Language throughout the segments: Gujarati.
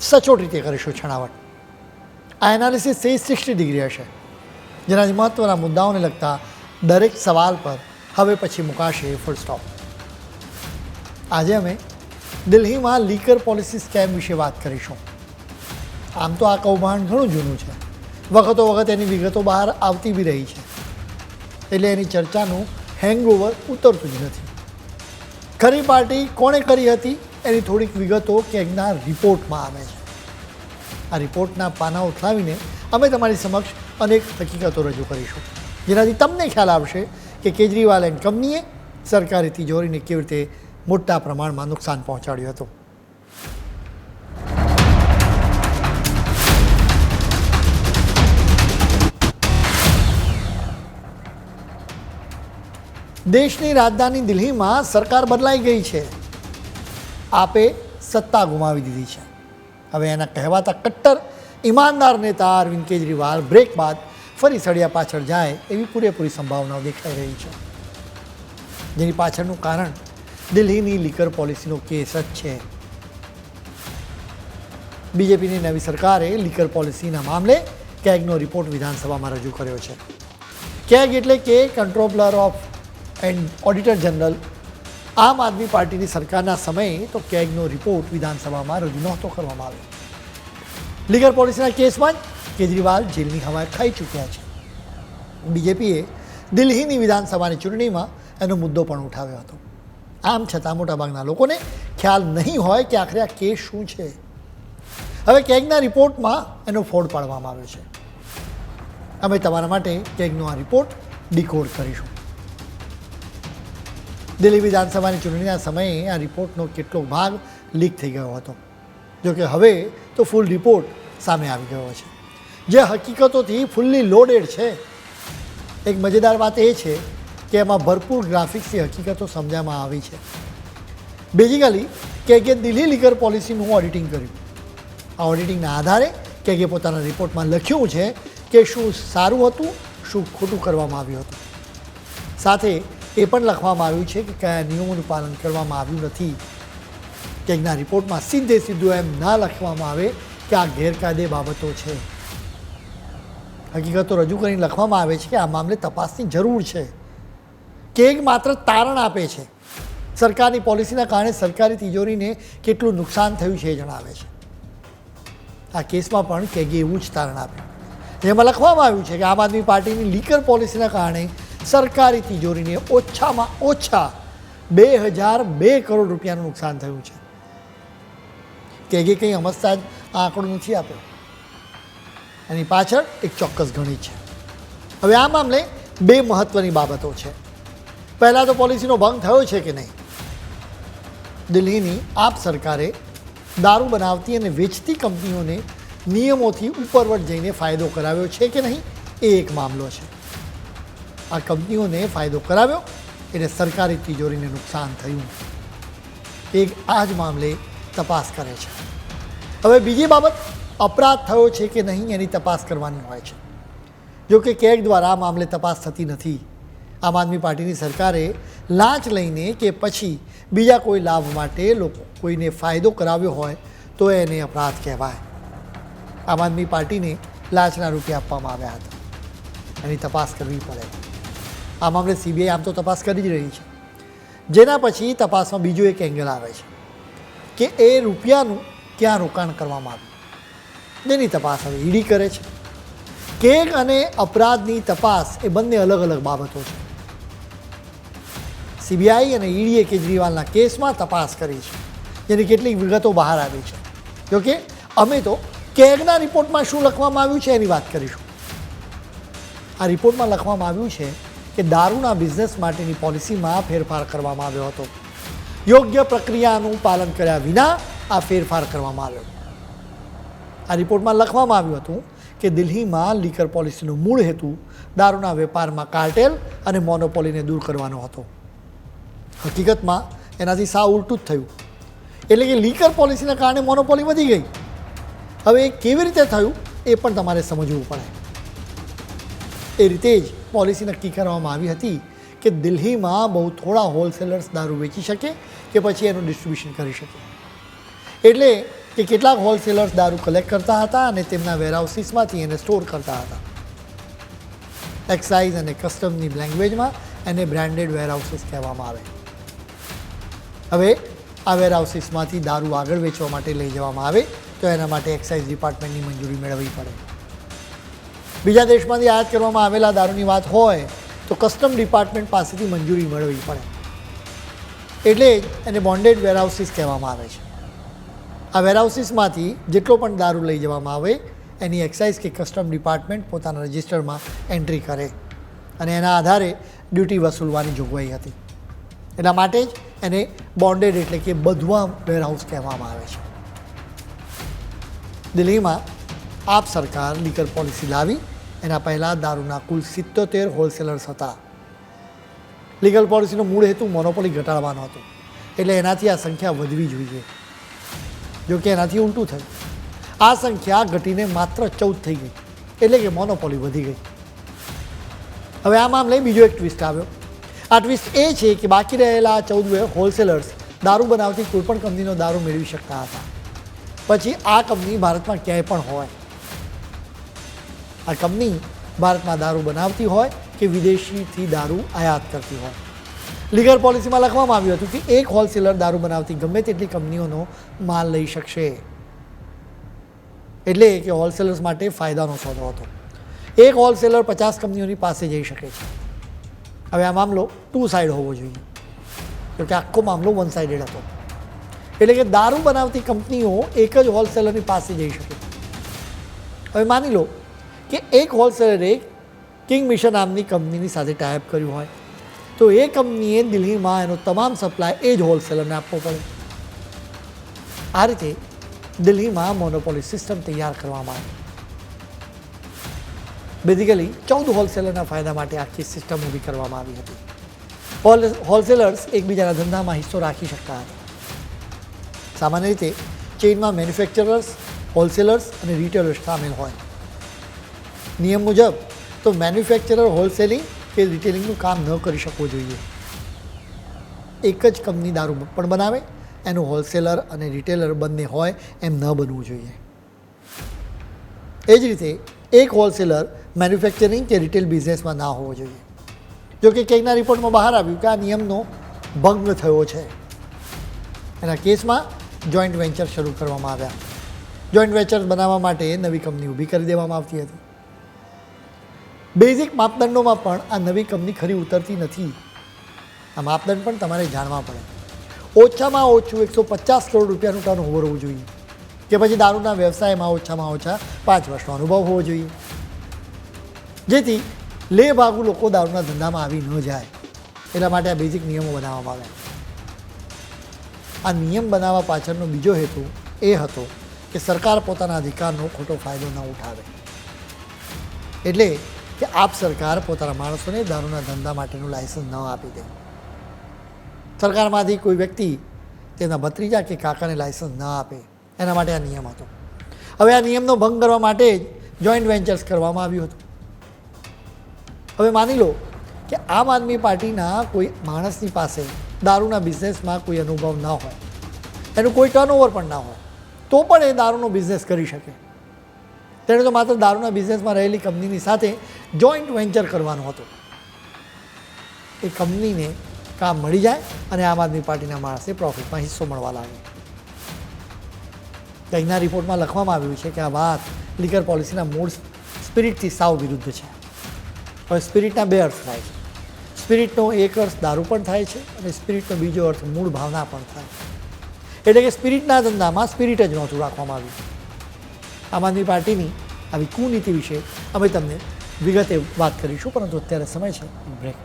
સચોટ રીતે કરીશું છણાવટ. આ એનાલિસિસ થ્રી સિક્સટી ડિગ્રી હશે. જેના મહત્ત્વના મુદ્દાઓને લગતા દરેક સવાલ પર હવે પછી મુકાશે ફૂલ સ્ટોપ આજે અમે દિલ્હીમાં લીકર પોલિસી સ્કેમ વિશે વાત કરીશું. આમ તો આ કૌભાંડ ઘણું જૂનું છે. વખતો વખત એની વિગતો બહાર આવતી બી રહી છે. એટલે એની ચર્ચાનું હેંગઓવર ઉતરતું જ નથી. ખરી પાર્ટી કોણે કરી હતી? એની થોડીક વિગતો ક્યાંકના રિપોર્ટમાં આવે છે. આ રિપોર્ટના પાના ઉઠાવીને અમે તમારી સમક્ષ અનેક હકીકતો રજૂ કરીશું. જેનાથી તમને ખ્યાલ આવશે કે કેજરીવાલ એન્ડ કંપનીએ સરકારી તિજોરીને કેવી રીતે મોટા પ્રમાણમાં નુકસાન પહોંચાડ્યું હતું. દેશની રાજધાની દિલ્હીમાં સરકાર બદલાઈ ગઈ છે. આપે સત્તા ગુમાવી દીધી છે. હવે એના કહેવાતા કટ્ટર, ઈમાનદાર નેતા અરવિંદ કેજરીવાલ બ્રેક બાદ ફરી સળિયા પાછળ જાય એવી પૂરેપૂરી સંભાવનાઓ દેખાઈ રહી છે. જેની પાછળનું કારણ દિલ્હીની લીકર પોલિસીનો કેસ જ છે. બીજેપીની નવી સરકારે લીકર પોલિસીના મામલે કેગનો રિપોર્ટ વિધાનસભામાં રજૂ કર્યો છે. કેગ એટલે કે controller of and auditor general આમ આદમી પાર્ટીની સરકારના સમયે તો કેગનો રિપોર્ટ વિધાનસભામાં રજૂ નહોતો કરવામાં આવ્યો. લીગર પોલિસીના કેસમાં કેજરીવાલ જેલની હવાએ ખાઈ ચૂક્યા છે. બીજેપીએ દિલ્હીની વિધાનસભાની ચૂંટણીમાં એનો મુદ્દો પણ ઉઠાવ્યો હતો. આમ છતાં મોટાભાગના લોકોને ખ્યાલ નહીં હોય કે આખરે આ કેસ શું છે. હવે કેગના રિપોર્ટમાં એનો ફોડ પાડવામાં આવ્યો છે. અમે તમારા માટે કેગનો આ રિપોર્ટ ડીકોડ કરીશું. દિલ્હી વિધાનસભાની ચૂંટણીના સમયે આ રિપોર્ટનો કેટલો ભાગ લીક થઈ ગયો હતો. જોકે હવે તો ફૂલ રિપોર્ટ સામે આવી ગયો છે. જે હકીકતોથી ફૂલ્લી લોડેડ છે. એક મજેદાર વાત એ છે કે એમાં ભરપૂર ગ્રાફિક્સની હકીકતો સમજવામાં આવી છે. બેઝિકલી કે કે દિલ્હી લીગર પોલિસીનું ઓડિટિંગ કર્યું. આ ઓડિટિંગના આધારે કે કે પોતાના રિપોર્ટમાં લખ્યું છે કે શું સારું હતું, શું ખોટું કરવામાં આવ્યું હતું. સાથે એ પણ લખવામાં આવ્યું છે કે કયા નિયમોનું પાલન કરવામાં આવ્યું નથી. કેગના રિપોર્ટમાં સીધે સીધું એમ ના લખવામાં આવે કે આ ગેરકાયદે બાબતો છે. હકીકતો રજૂ કરીને લખવામાં આવે છે કે આ મામલે તપાસની જરૂર છે. કેગ માત્ર તારણ આપે છે. સરકારની પોલિસીના કારણે સરકારી તિજોરીને કેટલું નુકસાન થયું છે એ જણાવે છે. આ કેસમાં પણ કેગે એવું જ તારણ આપ્યું જેમાં લખવામાં આવ્યું છે કે આમ આદમી પાર્ટીની લીકર પોલિસીના કારણે સરકારી તિજોરીને ઓછામાં ઓછા બે હજાર બે કરોડ રૂપિયાનું નુકસાન થયું છે. કેગે કંઈ સમજતા જ આ આંકડો નથી આપ્યો. એની પાછળ એક ચોક્કસ ઘણી છે. હવે આ મામલે બે મહત્ત્વની બાબતો છે. પહેલાં તો પોલિસીનો ભંગ થયો છે કે નહીં? દિલ્હીની આપ સરકારે દારૂ બનાવતી અને વેચતી કંપનીઓને નિયમોથી ઉપરવટ જઈને ફાયદો કરાવ્યો છે કે નહીં? એ એક મામલો છે. આ કંપનીઓને ફાયદો કરાવ્યો એટલે સરકારી તિજોરીને નુકસાન થયું. એક આ જ મામલે તપાસ કરે છે. હવે બીજી બાબત, અપરાધ થયો છે કે નહીં એની તપાસ કરવાની હોય છે. જો કે કેગ દ્વારા આ મામલે તપાસ થતી નથી. આમ આદમી પાર્ટીની સરકારે લાંચ લઈને કે પછી બીજા કોઈ લાભ માટે લોકો કોઈને ફાયદો કરાવ્યો હોય તો એને અપરાધ કહેવાય. આમ આદમી પાર્ટીને લાંચના રૂપિયા આપવામાં આવ્યા હતા. એની તપાસ કરવી પડે. આ મામલે સીબીઆઈ આમ તો તપાસ કરી જ રહી છે. જેના પછી તપાસમાં બીજો એક એંગલ આવે છે કે એ રૂપિયાનું ક્યાં રોકાણ કરવામાં આવ્યું. તેની તપાસ હવે ઈડી કરે છે. કેગ અને અપરાધની તપાસ એ બંને અલગ અલગ બાબતો છે. સીબીઆઈ અને ઈડીએ કેજરીવાલના કેસમાં તપાસ કરી છે. જેની કેટલીક વિગતો બહાર આવી છે. જોકે અમે તો કેગના રિપોર્ટમાં શું લખવામાં આવ્યું છે એની વાત કરીશું. આ રિપોર્ટમાં લખવામાં આવ્યું છે કે દારૂના બિઝનેસ માટેની પોલિસીમાં ફેરફાર કરવામાં આવ્યો હતો. યોગ્ય પ્રક્રિયાનું પાલન કર્યા વિના આ ફેરફાર કરવામાં આવ્યો. આ રિપોર્ટમાં લખવામાં આવ્યું હતું કે દિલ્હીમાં લીકર પોલિસીનો મૂળ હેતુ દારૂના વેપારમાં કાર્ટેલ અને મોનોપોલીને દૂર કરવાનો હતો. હકીકતમાં એનાથી સાવ ઉલટું જ થયું. એટલે કે લીકર પોલિસીના કારણે મોનોપોલી વધી ગઈ. હવે એ કેવી રીતે થયું એ પણ તમારે સમજવું પડે. એ રીતે જ પોલિસી નક્કી કરવામાં આવી હતી કે દિલ્હીમાં બહુ થોડા હોલસેલર્સ દારૂ વેચી શકે કે પછી એનું ડિસ્ટ્રીબ્યુશન કરી શકે. એટલે કે કેટલાક હોલસેલર્સ દારૂ કલેક્ટ કરતા હતા અને તેમના વેરહાઉસીસમાંથી એને સ્ટોર કરતા હતા. એક્સાઇઝ અને કસ્ટમની લેંગ્વેજમાં એને બ્રાન્ડેડ વેરહાઉસીસ કહેવામાં આવે. હવે આ વેરહાઉસીસમાંથી દારૂ આગળ વેચવા માટે લઈ જવામાં આવે તો એના માટે એક્સાઇઝ ડિપાર્ટમેન્ટની મંજૂરી મેળવવી પડે. બીજા દેશમાંથી આયાત કરવામાં આવેલા દારૂની વાત હોય તો કસ્ટમ ડિપાર્ટમેન્ટ પાસેથી મંજૂરી મેળવવી પડે. એટલે એને બોન્ડેડ વેરહાઉસીસ કહેવામાં આવે છે. આ વેરહાઉસીસમાંથી જેટલો પણ દારૂ લઈ જવામાં આવે, એની એક્સાઇઝ કે કસ્ટમ ડિપાર્ટમેન્ટ પોતાના રજિસ્ટરમાં એન્ટ્રી કરે અને એના આધારે ડ્યુટી વસૂલવાની જોગવાઈ હતી. એટલા માટે જ એને બોન્ડેડ એટલે કે બધવા વેરહાઉસ કહેવામાં આવે છે. દિલ્હીમાં આપ સરકાર લીકર પોલિસી લાવી એના પહેલાં દારૂના કુલ સિત્તોતેર હોલસેલર્સ હતા. લીગલ પોલિસીનો મૂળ હેતુ મોનોપોલી ઘટાડવાનો હતો. એટલે એનાથી આ સંખ્યા વધવી જોઈએ. જોકે એનાથી ઉલટું થયું. આ સંખ્યા ઘટીને માત્ર ચૌદ થઈ ગઈ. એટલે કે મોનોપોલી વધી ગઈ. હવે આ મામલે બીજો એક ટ્વિસ્ટ આવ્યો. આ ટ્વિસ્ટ એ છે કે બાકી રહેલા ચૌદ હોલસેલર્સ દારૂ બનાવતી કોઈપણ કંપનીનો દારૂ મેળવી શકતા હતા. પછી આ કંપની ભારતમાં ક્યાંય પણ હોય. આ કંપની ભારતમાં દારૂ બનાવતી હોય કે વિદેશીથી દારૂ આયાત કરતી હોય. લીગલ પોલિસીમાં લખવામાં આવ્યું હતું કે એક હોલસેલર દારૂ બનાવતી ગમે તેટલી કંપનીઓનો માલ લઈ શકશે. એટલે કે હોલસેલર્સ માટે ફાયદાનો સોદો હતો. એક હોલસેલર પચાસ કંપનીઓની પાસે જઈ શકે છે. હવે આ મામલો ટુ સાઇડ હોવો જોઈએ. કેમકે આખો મામલો વન સાઇડેડ હતો. એટલે કે દારૂ બનાવતી કંપનીઓ એક જ હોલસેલરની પાસે જઈ શકે. હવે માની લો કે એક હોલસેલરે કિંગ મિશન નામની કંપનીની સાથે ટાઈપ કર્યું હોય. તો એ કંપનીએ દિલ્હીમાં એનો તમામ સપ્લાય એ જ હોલસેલરને આપવો પડે. આ રીતે દિલ્હીમાં મોનોપોલી સિસ્ટમ તૈયાર કરવામાં આવી. બેઝિકલી ચૌદ હોલસેલરના ફાયદા માટે આખી સિસ્ટમ ઊભી કરવામાં આવી હતી. હોલ, હોલસેલર્સ એકબીજાના ધંધામાં હિસ્સો રાખી શકતા હતા. સામાન્ય રીતે ચેઇનમાં મેન્યુફેક્ચરર્સ હોલસેલર્સ અને રિટેલર્સ સામેલ હોય. નિયમ મુજબ તો મેન્યુફેક્ચરર હોલસેલિંગ કે રિટેલિંગનું કામ ન કરી શકવું જોઈએ. એક જ કંપની દારૂ પણ બનાવે, એનું હોલસેલર અને રિટેલર બંને હોય એમ ન બનવું જોઈએ. એ જ રીતે એક હોલસેલર મેન્યુફેક્ચરિંગ કે રિટેલ બિઝનેસમાં ના હોવો જોઈએ. જો કે કંઈકના રિપોર્ટમાં બહાર આવ્યું કે આ નિયમનો ભંગ થયો છે. એના કેસમાં જોઈન્ટ વેન્ચર શરૂ કરવામાં આવ્યા. જોઈન્ટ વેન્ચર બનાવવા માટે નવી કંપની ઊભી કરી દેવામાં આવતી હતી. બેઝિક માપદંડોમાં પણ આ નવી કંપની ખરી ઉતરતી નથી. આ માપદંડ પણ તમારે જાણવા પડે. ઓછામાં ઓછું એકસો પચાસ કરોડ રૂપિયાનું ટર્ન ઓવર હોવું જોઈએ. કે પછી દારૂના વ્યવસાયમાં ઓછામાં ઓછા પાંચ વર્ષનો અનુભવ હોવો જોઈએ. જેથી લે ભાગુ લોકો દારૂના ધંધામાં આવી ન જાય. એટલા માટે આ બેઝિક નિયમો બનાવવામાં આવ્યા આ નિયમ બનાવવા પાછળનો બીજો હેતુ એ હતો કે સરકાર પોતાના અધિકારનો ખોટો ફાયદો ન ઉઠાવે. એટલે કે આપ સરકાર પોતાના માણસોને દારૂના ધંધા માટેનું લાયસન્સ ન આપી દે. સરકારમાંથી કોઈ વ્યક્તિ તેના ભત્રીજા કે કાકાને લાયસન્સ ન આપે. એના માટે આ નિયમ હતો. હવે આ નિયમનો ભંગ કરવા માટે જ જોઈન્ટ વેન્ચર્સ કરવામાં આવ્યું હતું. હવે માની લો કે આમ આદમી પાર્ટીના કોઈ માણસની પાસે દારૂના બિઝનેસમાં કોઈ અનુભવ ન હોય. એનું કોઈ ટર્નઓવર પણ ના હોય. તો પણ એ દારૂનો બિઝનેસ કરી શકે. તેણે તો માત્ર દારૂના બિઝનેસમાં રહેલી કંપનીની સાથે જોઈન્ટ વેન્ચર કરવાનું હતું. એ કંપનીને કામ મળી જાય અને આમ આદમી પાર્ટીના માણસે પ્રોફિટમાં હિસ્સો મળવા લાગે. કંઈકના રિપોર્ટમાં લખવામાં આવ્યું છે કે આ વાત લીગર પોલિસીના મૂળ સ્પિરિટથી સાવ વિરુદ્ધ છે. હવે સ્પિરિટના બે અર્થ થાય છે. સ્પિરિટનો એક અર્થ દારૂ પણ થાય છે અને સ્પિરિટનો બીજો અર્થ મૂળ ભાવના પણ થાય એટલે કે સ્પિરિટના ધંધામાં સ્પિરિટ જ નહોતું રાખવામાં આવ્યું. આમ આદમી પાર્ટીની આવી કુનીતિ વિશે અમે તમને વિગતે વાત કરીશું, પરંતુ અત્યારે સમય છે. બ્રેક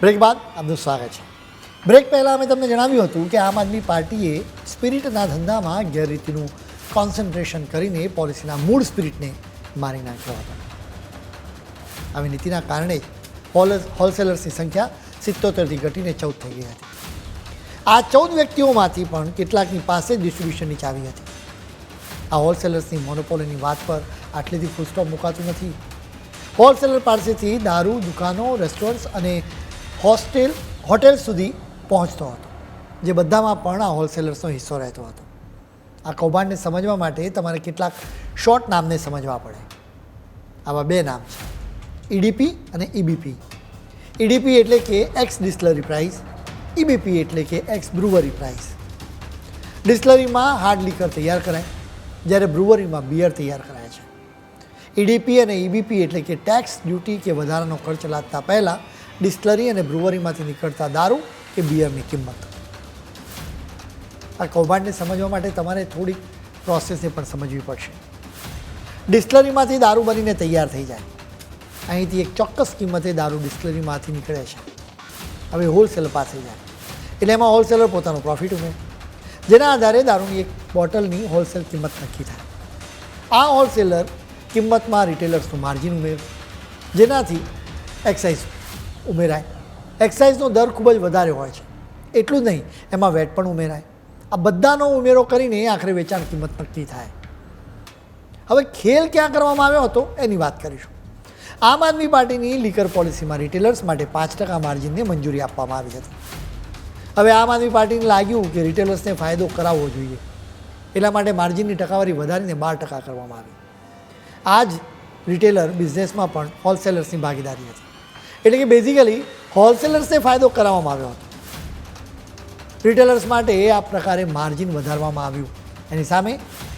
બ્રેક બાદ આપનું સ્વાગત છે. બ્રેક પહેલાં અમે તમને જણાવ્યું હતું કે આમ આદમી પાર્ટીએ સ્પિરિટના ધંધામાં ગેરરીતિનું કોન્સન્ટ્રેશન કરીને પોલિસીના મૂળ સ્પિરિટને મારી નાખ્યો હતો. આવી નીતિના કારણે હોલસેલર્સની સંખ્યા સિત્તોતેરથી ઘટીને ચૌદ થઈ ગઈ હતી. આ ચૌદ વ્યક્તિઓમાંથી પણ કેટલાકની પાસે જ ડિસ્ટ્રીબ્યુશનની ચાવી હતી. આ હોલસેલર્સની મોનોપોલીની વાત પર આટલેથી ફૂલસ્ટોપ મુકાતું નથી. હોલસેલર પાસેથી દારૂ, દુકાનો રેસ્ટોરન્ટ્સ અને હોસ્ટેલ હોટેલ સુધી પહોંચતો હતો. જે બધામાં પણ આ હોલસેલર્સનો હિસ્સો રહેતો હતો. આ કૌભાંડને સમજવા માટે તમારે કેટલાક શોર્ટ નામને સમજવા પડે. આવા બે નામ છે. ઈડીપી અને ઈબીપી ઈડીપી એટલે કે એક્સ ડિસ્લરી પ્રાઇસ ઈબીપી એટલે કે એક્સ બ્રુવરી પ્રાઇસ ડિસ્લરીમાં હાર્ડ લીકર તૈયાર કરાય, જ્યારે બ્રુવરીમાં બિયર તૈયાર કરાય છે. ઈડીપી અને ઈબીપી એટલે કે ટેક્સ ડ્યુટી કે વધારાનો ખર્ચ લાદતા પહેલાં ડિસ્લરી અને બ્રુવરીમાંથી નીકળતા દારૂ કે બિયરની કિંમત આ કૌભાંડને સમજવા માટે તમારે થોડીક પ્રોસેસને પણ સમજવી પડશે. ડિસ્લરીમાંથી દારૂ બનીને તૈયાર થઈ જાય. અહીંથી એક ચોક્કસ કિંમતે દારૂ ડિસ્ટલરીમાંથી નીકળે છે. હવે હોલસેલર પાસે જાય. એટલે એમાં હોલસેલર પોતાનો પ્રોફિટ ઉમે. જેના આધારે દારૂની એક બોટલની હોલસેલ કિંમત નક્કી થાય. આ હોલસેલર કિંમતમાં રિટેલર્સનું માર્જિન ઉમેર. જેનાથી એક્સાઇઝ ઉમેરાય. એક્સાઇઝનો દર ખૂબ જ વધારે હોય છે. એટલું જ નહીં, એમાં વેટ પણ ઉમેરાય. આ બધાનો ઉમેરો કરીને આખરે વેચાણ કિંમત નક્કી થાય. હવે ખેલ ક્યાં કરવામાં આવ્યો હતો? એની વાત કરીશું. આમ આદમી પાર્ટીની લીકર પોલિસીમાં રિટેલર્સ માટે પાંચ ટકા માર્જિનને મંજૂરી આપવામાં આવી હતી. હવે આમ આદમી પાર્ટીને લાગ્યું કે રિટેલર્સને ફાયદો કરાવવો જોઈએ. એટલા માટે માર્જિનની ટકાવારી વધારીને બાર ટકા કરવામાં આવી. આ જ રિટેલર બિઝનેસમાં પણ હોલસેલર્સની ભાગીદારી હતી. એટલે કે બેઝિકલી હોલસેલર્સને ફાયદો કરાવવામાં આવ્યો હતો. રિટેલર્સ માટે આ પ્રકારે માર્જિન વધારવામાં આવ્યું. એની સામે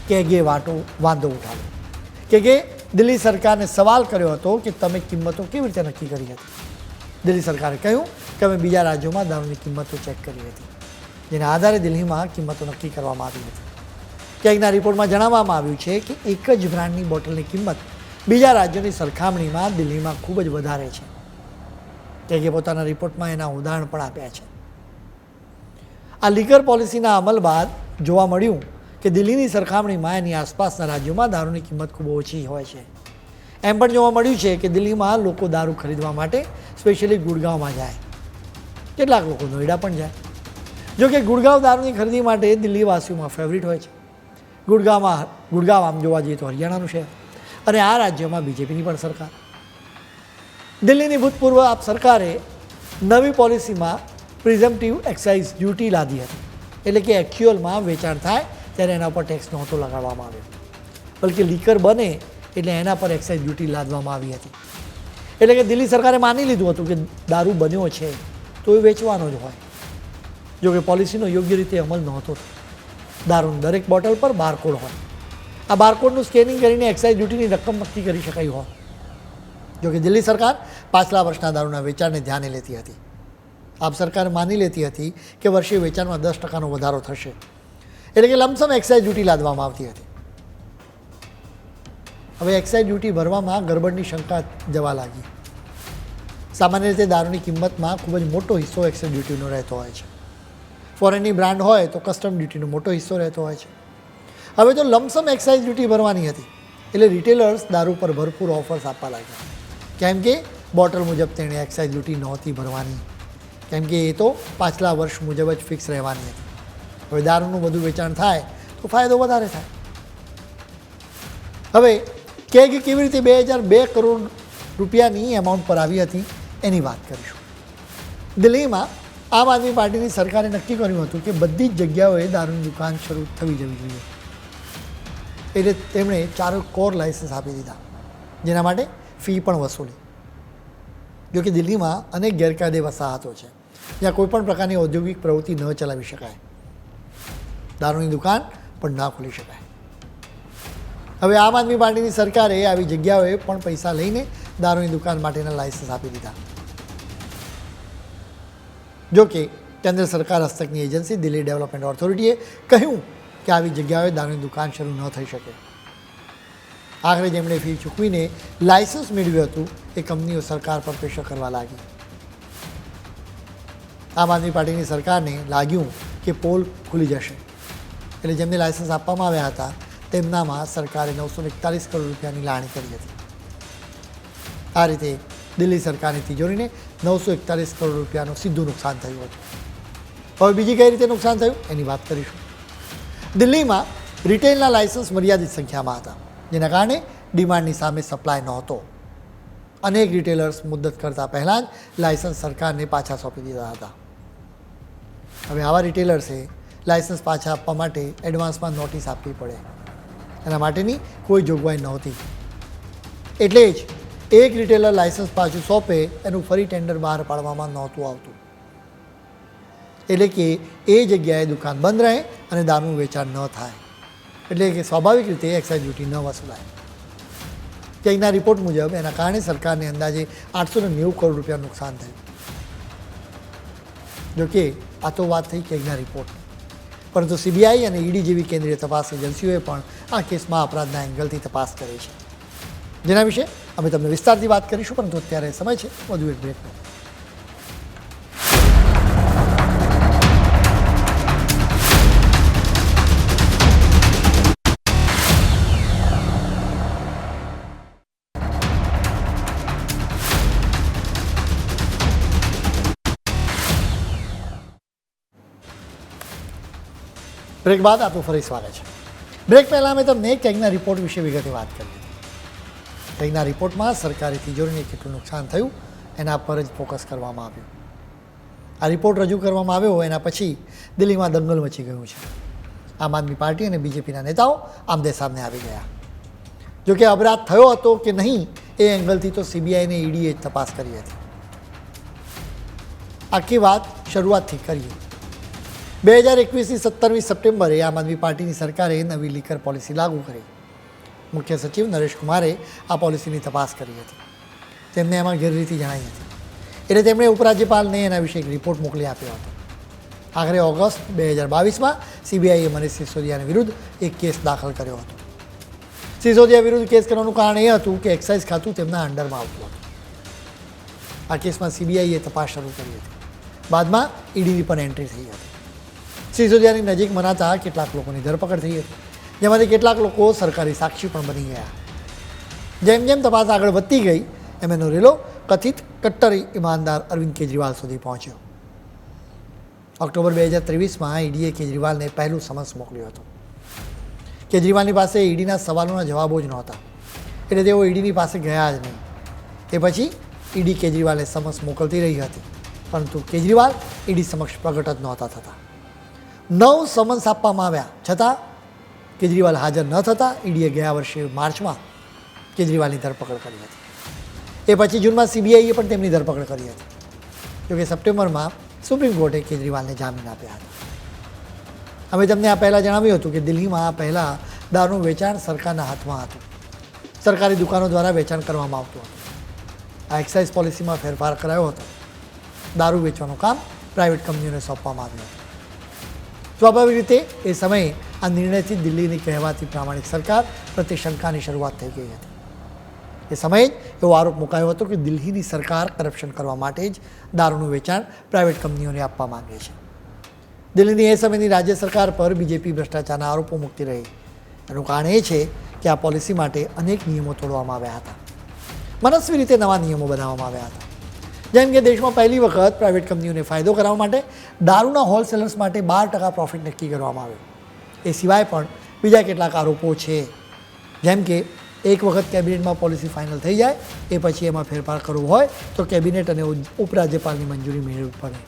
કેગે વાટો વાંધો ઉઠાવ્યો. કેગે દિલ્હી સરકારને સવાલ કર્યો હતો કે તમે કિંમતો કેવી રીતે નક્કી કરી હતી? દિલ્હી સરકારે કહ્યું કે અમે બીજા રાજ્યોમાં દારૂની કિંમતો ચેક કરી હતી, જેના આધારે દિલ્હીમાં કિંમતો નક્કી કરવામાં આવી હતી. કેગના રિપોર્ટમાં જણાવવામાં આવ્યું છે કે એક જ બ્રાન્ડની બોટલની કિંમત બીજા રાજ્યોની સરખામણીમાં દિલ્હીમાં ખૂબ જ વધારે છે. કેગે પોતાના રિપોર્ટમાં એના ઉદાહરણ પણ આપ્યા છે. આ લીગર પોલિસીના અમલ બાદ જોવા મળ્યું કે દિલ્હીની સરખામણીમાં એની આસપાસના રાજ્યોમાં દારૂની કિંમત ખૂબ ઓછી હોય છે. એમ પણ જોવા મળ્યું છે કે દિલ્હીમાં લોકો દારૂ ખરીદવા માટે સ્પેશિયલી ગુડગાંવમાં જાય. કેટલાક લોકો નોઈડા પણ જાય. જો કે ગુડગાંવ દારૂની ખરીદી માટે દિલ્હીવાસીઓમાં ફેવરિટ હોય છે. ગુડગાંવમાં ગુડગાંવ આમ જોવા જઈએ તો હરિયાણાનું શહેર અને આ રાજ્યમાં બીજેપીની પણ સરકાર. દિલ્હીની ભૂતપૂર્વ આપ સરકારે નવી પોલિસીમાં પ્રિઝમ્પટિવ એક્સાઇઝ ડ્યુટી લાદી હતી. એટલે કે એક્ચ્યુઅલમાં વેચાણ થાય ત્યારે એના પર ટેક્સ નહોતો લગાડવામાં આવ્યો. બલકે લીકર બને એટલે એના પર એક્સાઇઝ ડ્યુટી લાદવામાં આવી હતી. એટલે કે દિલ્હી સરકારે માની લીધું હતું કે દારૂ બન્યો છે તો એ વેચવાનો જ હોય. જો કે પોલિસીનો યોગ્ય રીતે અમલ નહોતો. દારૂની દરેક બોટલ પર બારકોડ હોય. આ બારકોડનું સ્કેનિંગ કરીને એક્સાઇઝ ડ્યુટીની રકમ નક્કી કરી શકાય હોય. જો કે દિલ્હી સરકાર પાછલા વર્ષના દારૂના વેચાણને ધ્યાને લેતી હતી. આપ સરકાર માની લેતી હતી કે વર્ષે વેચાણમાં દસ ટકાનો વધારો થશે. એટલે કે લમસમ એક્સાઇઝ ડ્યુટી લાદવામાં આવતી હતી. હવે એક્સાઇઝ ડ્યુટી ભરવામાં ગરબડની શંકા જવા લાગી. સામાન્ય રીતે દારૂની કિંમતમાં ખૂબ જ મોટો હિસ્સો એક્સાઇઝ ડ્યુટીનો રહેતો હોય છે. ફોરેનની બ્રાન્ડ હોય તો કસ્ટમ ડ્યુટીનો મોટો હિસ્સો રહેતો હોય છે. હવે તો લમસમ એક્સાઇઝ ડ્યુટી ભરવાની હતી. એટલે રિટેલર્સ દારૂ પર ભરપૂર ઓફર્સ આપવા લાગ્યા. કેમ કે બોટલ મુજબ તેણે એક્સાઇઝ ડ્યુટી નહોતી ભરવાની. કેમ કે એ તો પાછલા વર્ષ મુજબ જ ફિક્સ રહેવાની હતી. હવે દારૂનું બધું વેચાણ થાય તો ફાયદો વધારે થાય. હવે કેગ કેવી રીતે બે હજાર બે કરોડ રૂપિયાની એમાઉન્ટ પર આવી હતી એની વાત કરીશું. દિલ્હીમાં આમ આદમી પાર્ટીની સરકારે નક્કી કર્યું હતું કે બધી જ જગ્યાઓએ દારૂની દુકાન શરૂ થવી જવી જોઈએ. એટલે તેમણે ચાર કોર લાઇસન્સ આપી દીધા. જેના માટે ફી પણ વસૂલી. જો કે દિલ્હીમાં અનેક ગેરકાયદે વસાહતો છે. જ્યાં કોઈપણ પ્રકારની ઔદ્યોગિક પ્રવૃત્તિ ન ચલાવી શકાય. દારૂની દુકાન પણ ના ખોલી શકાય. હવે આમ આદમી પાર્ટીની સરકારે આવી જગ્યાઓએ પણ પૈસા લઈને દારૂની દુકાન માટેના લાયસન્સ આપી દીધા. જો કે કેન્દ્ર સરકાર હસ્તકની એજન્સી દિલ્હી ડેવલપમેન્ટ ઓથોરિટીએ કહ્યું કે આવી જગ્યાઓએ દારૂની દુકાન શરૂ ન થઈ શકે. આખરે જેમણે ફી ચૂકવીને લાયસન્સ મેળવ્યું હતું, એ કંપનીઓ સરકાર પર પ્રેશર કરવા લાગી. આમ આદમી પાર્ટીની સરકારને લાગ્યું કે પોલ ખુલી જશે. એટલે જેમને લાયસન્સ આપવામાં આવ્યા હતા, તેમનામાં સરકારે નવસો એકતાલીસ કરોડ રૂપિયાની લાણી કરી હતી. આ રીતે દિલ્હી સરકારની તિજોરીને નવસો એકતાલીસ કરોડ રૂપિયાનું સીધું નુકસાન થયું હતું. હવે બીજી કઈ રીતે નુકસાન થયું? એની વાત કરીશું. દિલ્હીમાં રિટેલના લાયસન્સ મર્યાદિત સંખ્યામાં હતા. જેના કારણે ડિમાન્ડની સામે સપ્લાય નહોતો. અનેક રિટેલર્સ મુદ્દત કરતાં પહેલાં જ લાયસન્સ સરકારને પાછા સોંપી દીધા હતા. હવે આવા રિટેલર્સે લાયસન્સ પાછા આપવા માટે એડવાન્સમાં નોટિસ આપવી પડે. એના માટેની કોઈ જોગવાઈ નહોતી. એટલે જ એક રિટેલર લાયસન્સ પાછું સોંપે એનું ફરી ટેન્ડર બહાર પાડવામાં નહોતું આવતું. એટલે કે એ જગ્યાએ દુકાન બંધ રહે અને દારૂનું વેચાણ ન થાય. એટલે કે સ્વાભાવિક રીતે એક્સાઇઝ ડ્યુટી ન વસૂલાય ક્યાંકના રિપોર્ટ મુજબ એના કારણે સરકારને અંદાજે આઠસો ને નેવું કરોડ રૂપિયા નુકસાન થયું. જોકે આ તો વાત થઈ ક્યાંકના રિપોર્ટ પરંતુ સીબીઆઈ અને ઈડી જેવી કેન્દ્રીય તપાસ એજન્સીઓએ પણ આ કેસમાં અપરાધના એંગલથી તપાસ કરી છે. જેના વિશે અમે તમને વિસ્તારથી વાત કરીશું, પરંતુ અત્યારે સમય છે. વધુ એક બ્રેકનો બ્રેક બાદ આપનું ફરી સ્વાગત છે. બ્રેક પહેલાં અમે તમને કેગના રિપોર્ટ વિશે વિગતે વાત કરી હતી. કેગના રિપોર્ટમાં સરકારી તિજોરીને કેટલું નુકસાન થયું, એના પર જ ફોકસ કરવામાં આવ્યું. આ રિપોર્ટ રજૂ કરવામાં આવ્યો એના પછી દિલ્હીમાં દંગલ મચી ગયું છે. આમ આદમી પાર્ટી અને બીજેપીના નેતાઓ આમદે સામને આવી ગયા. જોકે અપરાધ થયો હતો કે નહીં, એ એંગલથી તો સીબીઆઈ અને ઈડીએ જ તપાસ કરી હતી. આખી વાત શરૂઆતથી કરીએ. બે હજાર એકવીસની સત્તરમી સપ્ટેમ્બરે આમ આદમી પાર્ટીની સરકારે નવી લીકર પોલિસી લાગુ કરી. મુખ્ય સચિવ નરેશ કુમારે આ પોલિસીની તપાસ કરી હતી. તેમને એમાં ગેરરીતિ જણાઈ હતી. એટલે તેમણે ઉપરાજ્યપાલને એના વિશે એક રિપોર્ટ મોકલી આપ્યો હતો. આખરે ઓગસ્ટ બે હજાર બાવીસમાં સીબીઆઈએ મનીષ સિસોદિયાની વિરુદ્ધ એક કેસ દાખલ કર્યો હતો. સિસોદિયા વિરુદ્ધ કેસ કરવાનું કારણ એ હતું કે એક્સાઇઝ ખાતું તેમના અંડરમાં આવતું હતું. આ કેસમાં સીબીઆઈએ તપાસ શરૂ કરી હતી. બાદમાં ઈડીની પણ એન્ટ્રી થઈ હતી. સિસોદિયાની નજીક મનાતા કેટલાક લોકોની ધરપકડ થઈ હતી. જેમાંથી કેટલાક લોકો સરકારી સાક્ષી પણ બની ગયા. જેમ જેમ તપાસ આગળ વધતી ગઈ, એમ એનો રેલો કથિત કટ્ટર ઈમાનદાર અરવિંદ કેજરીવાલ સુધી પહોંચ્યો. ઓક્ટોબર બે હજાર ત્રેવીસમાં ઈડીએ કેજરીવાલને પહેલું સમન્સ મોકલ્યું હતું. કેજરીવાલની પાસે ઈડીના સવાલોના જવાબો જ નહોતા. એટલે તેઓ ઈડીની પાસે ગયા જ નહીં. તે પછી ઈડી કેજરીવાલને સમન્સ મોકલતી રહી હતી. પરંતુ કેજરીવાલ ઈડી સમક્ષ પ્રગટ જ નહોતા થતા. નવ સમન્સ આપવામાં આવ્યા. છતાં કેજરીવાલ હાજર ન થતાં ઈડીએ ગયા વર્ષે માર્ચમાં કેજરીવાલની ધરપકડ કરી હતી. એ પછી જૂનમાં સીબીઆઈએ પણ તેમની ધરપકડ કરી હતી. જોકે સપ્ટેમ્બરમાં સુપ્રીમ કોર્ટે કેજરીવાલને જામીન આપ્યા હતા. અમે તમને આ પહેલાં જણાવ્યું હતું કે દિલ્હીમાં આ પહેલાં દારૂનું વેચાણ સરકારના હાથમાં હતું. સરકારી દુકાનો દ્વારા વેચાણ કરવામાં આવતું હતું. આ એક્સાઇઝ પોલિસીમાં ફેરફાર કરાયો હતો. દારૂ વેચવાનું કામ પ્રાઇવેટ કંપનીઓને સોંપવામાં આવ્યું હતું. સ્વાભાવિક રીતે એ સમયે આ નિર્ણયથી દિલ્હીની કહેવાતી પ્રામાણિક સરકાર પ્રત્યે શંકાની શરૂઆત થઈ ગઈ હતી. એ સમયે જ એવો આરોપ મુકાયો હતો કે દિલ્હીની સરકાર કરપ્શન કરવા માટે જ દારૂનું વેચાણ પ્રાઇવેટ કંપનીઓને આપવા માંગે છે. દિલ્હીની એ સમયની રાજ્ય સરકાર પર બીજેપી ભ્રષ્ટાચારના આરોપો મૂકતી રહી. એનું કારણ એ છે કે આ પોલિસી માટે અનેક નિયમો તોડવામાં આવ્યા હતા. મનસ્વી રીતે નવા નિયમો બનાવવામાં આવ્યા હતા. જેમ કે દેશમાં પહેલી વખત પ્રાઇવેટ કંપનીઓને ફાયદો કરાવવા માટે દારૂના હોલસેલર્સ માટે બાર ટકા પ્રોફિટ નક્કી કરવામાં આવ્યો. એ સિવાય પણ બીજા કેટલાક આરોપો છે. જેમ કે એક વખત કેબિનેટમાં પોલિસી ફાઇનલ થઈ જાય, એ પછી એમાં ફેરફાર કરવો હોય તો કેબિનેટ અને ઉપરાજ્યપાલની મંજૂરી મેળવવી પડે.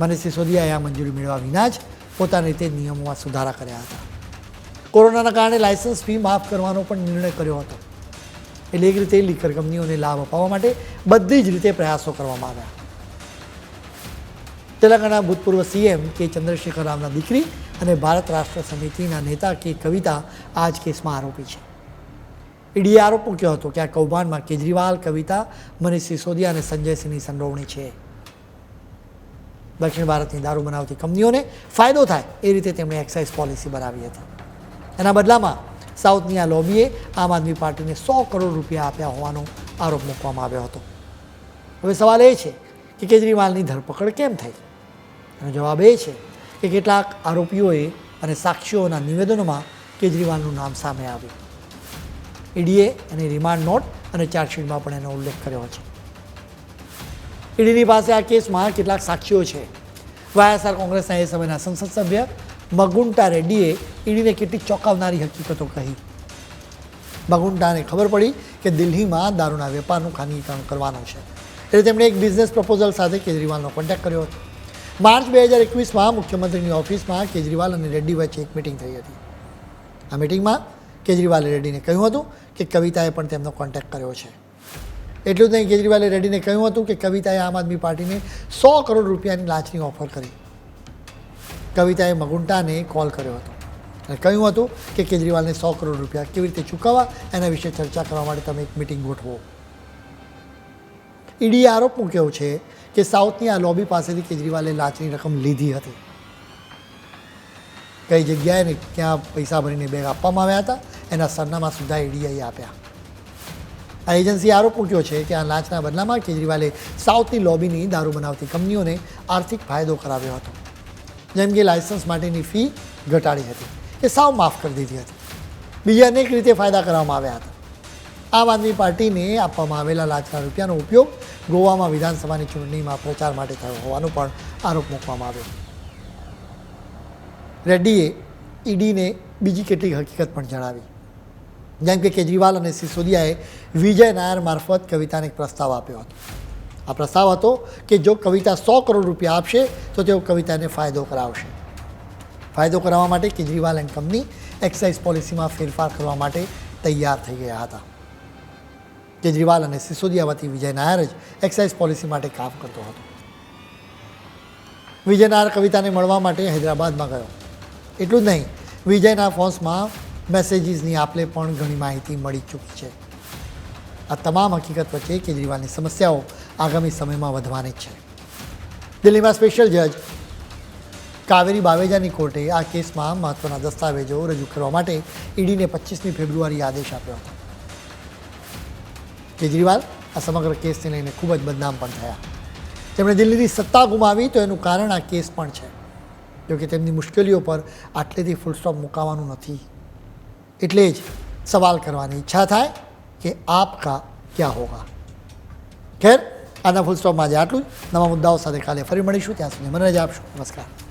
મને સિસોદિયાએ આ મંજૂરી મેળવ્યા વિના જ પોતાની રીતે નિયમોમાં સુધારા કર્યા હતા. કોરોનાના કારણે લાયસન્સ ફી માફ કરવાનો પણ નિર્ણય કર્યો હતો. એટલે એક રીતે લીકર કંપનીઓને લાભ અપાવવા માટે બધી જ રીતે પ્રયાસો કરવામાં આવ્યા. તેલંગાણા ભૂતપૂર્વ સીએમ કે ચંદ્રશેખર રાવના દીકરી અને ભારત રાષ્ટ્ર સમિતિના નેતા કે કવિતા આ જ કેસમાં આરોપી છે. ઈડીએ આરોપ મૂક્યો હતો કે આ કૌભાંડમાં કેજરીવાલ, કવિતા, મનીષ સિસોદિયા અને સંજયસિંહની સંડોવણી છે. દક્ષિણ ભારતની દારૂ બનાવતી કંપનીઓને ફાયદો થાય એ રીતે તેમણે એક્સાઇઝ પોલિસી બનાવી હતી. એના બદલામાં સાઉથની આ લોબીએ આમ આદમી પાર્ટીને સો કરોડ રૂપિયા આપ્યા હોવાનો આરોપ મૂકવામાં આવ્યો હતો. હવે સવાલ એ છે કે કેજરીવાલની ધરપકડ કેમ થઈ? એનો જવાબ એ છે કે કેટલાક આરોપીઓએ અને સાક્ષીઓના નિવેદનોમાં કેજરીવાલનું નામ સામે આવ્યું. ઈડીએ એની રિમાન્ડ નોટ અને ચાર્જશીટમાં પણ એનો ઉલ્લેખ કર્યો છે ઈડીની પાસે આ કેસમાં કેટલાક સાક્ષીઓ છે. વાયએસઆર કોંગ્રેસના એ સમયના સંસદ સભ્ય મગુંટા રેડ્ડીએ ઈડીને કેટલીક ચોંકાવનારી હકીકતો કહી. મગુંટાને ખબર પડી કે દિલ્હીમાં દારૂના વેપારનું ખાનગીકરણ કરવાનું છે. એટલે તેમણે એક બિઝનેસ પ્રપોઝલ સાથે કેજરીવાલનો કોન્ટેક્ટ કર્યો હતો. માર્ચ બે હજાર એકવીસમાં મુખ્યમંત્રીની ઓફિસમાં કેજરીવાલ અને રેડ્ડી વચ્ચે એક મિટિંગ થઈ હતી. આ મિટિંગમાં કેજરીવાલે રેડ્ડીને કહ્યું હતું કે કવિતાએ પણ તેમનો કોન્ટેક્ટ કર્યો છે. એટલું જ નહીં, કેજરીવાલે રેડ્ડીને કહ્યું હતું કે કવિતાએ આમ આદમી પાર્ટીને સો કરોડ રૂપિયાની લાંચની ઓફર કરી. કવિતાએ મગુંટાને કોલ કર્યો હતો. અને કહ્યું હતું કે કેજરીવાલને સો કરોડ રૂપિયા કેવી રીતે ચૂકવવા એના વિશે ચર્ચા કરવા માટે તમે એક મિટિંગ ગોઠવો. ઈડીએ આરોપ મૂક્યો છે કે સાઉથની આ લોબી પાસેથી કેજરીવાલે લાંચની રકમ લીધી હતી. કઈ જગ્યાએ ને ક્યાં પૈસા ભરીને બેગ આપવામાં આવ્યા હતા, એના સરનામા સુધા ઈડીઆઈ આપ્યા. આ એજન્સીએ આરોપ મૂક્યો છે કે આ લાંચના બદલામાં કેજરીવાલે સાઉથની લોબીની દારૂ બનાવતી કંપનીઓને આર્થિક ફાયદો કરાવ્યો હતો. જેમ કે લાયસન્સ માટેની ફી ઘટાડી હતી. એ સાવ માફ કરી દીધી હતી. બીજા અનેક રીતે ફાયદા કરવામાં આવ્યા હતા. આમ આદમી પાર્ટીને આપવામાં આવેલા લાખના રૂપિયાનો ઉપયોગ ગોવામાં વિધાનસભાની ચૂંટણીમાં પ્રચાર માટે થયો હોવાનો પણ આરોપ મૂકવામાં આવ્યો. રેડ્ડીએ ઈડીને બીજી કેટલીક હકીકત પણ જણાવી. જેમ કે કેજરીવાલ અને સિસોદિયાએ વિજય નાયર મારફત કવિતાને એક પ્રસ્તાવ આપ્યો હતો. આ પ્રસ્તાવ હતો કે જો કવિતા સો કરોડ રૂપિયા આપશે, તો તેઓ કવિતાને ફાયદો કરાવશે. ફાયદો કરાવવા માટે કેજરીવાલ એન્ડ કંપની એક્સાઇઝ પોલિસીમાં ફેરફાર કરવા માટે તૈયાર થઈ ગયા હતા. કેજરીવાલ અને સિસોદિયા વતી વિજય નાયર જ એક્સાઇઝ પોલિસી માટે કામ કરતો હતો. વિજય નાયર કવિતાને મળવા માટે હૈદરાબાદમાં ગયો. એટલું જ નહીં, વિજયના ફોન્સમાં મેસેજીસની આપલે પણ ઘણી માહિતી મળી ચૂકી છે. આ તમામ હકીકત વચ્ચે કેજરીવાલની સમસ્યાઓ આગામી સમયમાં વધવાની છે. દિલ્હીમાં સ્પેશિયલ જજ કાવેરી બાવેજાની કોર્ટે આ કેસમાં મહત્વના દસ્તાવેજો રજૂ કરવા માટે ઈડીને પચીસમી ફેબ્રુઆરી આદેશ આપ્યો હતો. કેજરીવાલ આ સમગ્ર કેસને લઈને ખૂબ જ બદનામ પણ થયા. તેમણે દિલ્હીની સત્તા ગુમાવી તો એનું કારણ આ કેસ પણ છે. જોકે તેમની મુશ્કેલીઓ પર આટલેથી ફૂલ સ્ટોપ મુકાવાનું નથી. એટલે જ સવાલ કરવાની ઈચ્છા થાય કે આપ કા ક્યાં હોગા? ખેર? આના ફૂલ સ્ટોપમાં આજે આટલું જ. નવા મુદ્દાઓ સાથે કાલે ફરી મળીશું. ત્યાં સુધી મને રજા આપશો. નમસ્કાર.